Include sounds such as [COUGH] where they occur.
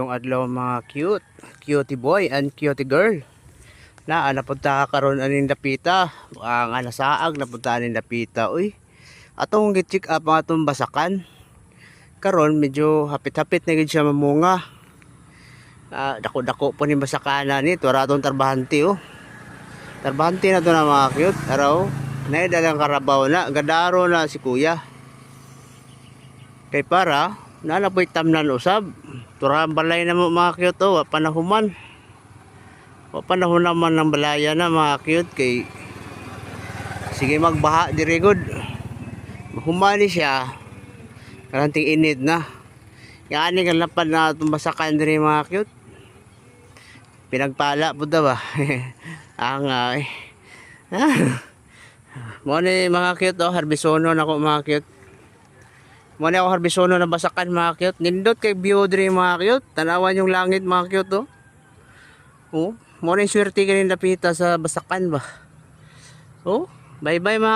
Yung adlaw mga cute, cutie boy and cutie girl. Na, ah, napunta ka karon aning dapita. Ang uh, nasaag napunta aning dapita. Uy, atong gitchik up ang atong basakan. Karon medyo hapit-hapit na gid siya mamunga. Ah, dako-dako po ni basakana ni tura atong tarbahante oh. Tarbahante na to na mga cute. Araw, naidalang karabaw na, gadaro na si kuya. Kay para, nanapoy tamnan usab. Turahan balay na mo mga cute oh, panahuman. Wa panahon naman ng balaya na mga cute kay sige magbaha diri good. Humani siya. Karanting init na. Yan ni kalapad na tumasakan diri mga cute. Pinagpala po daw ba? [LAUGHS] Ang ay. [LAUGHS] Mo ni mga cute oh, harbisono na ko mga cute. Mo ni ako harbisono na basakan mga cute. Nindot kay view diri mga cute. Tanawan yung langit mga cute oh. Oh, mo ni swerte ka rin napita sa basakan ba. Oh, bye bye mga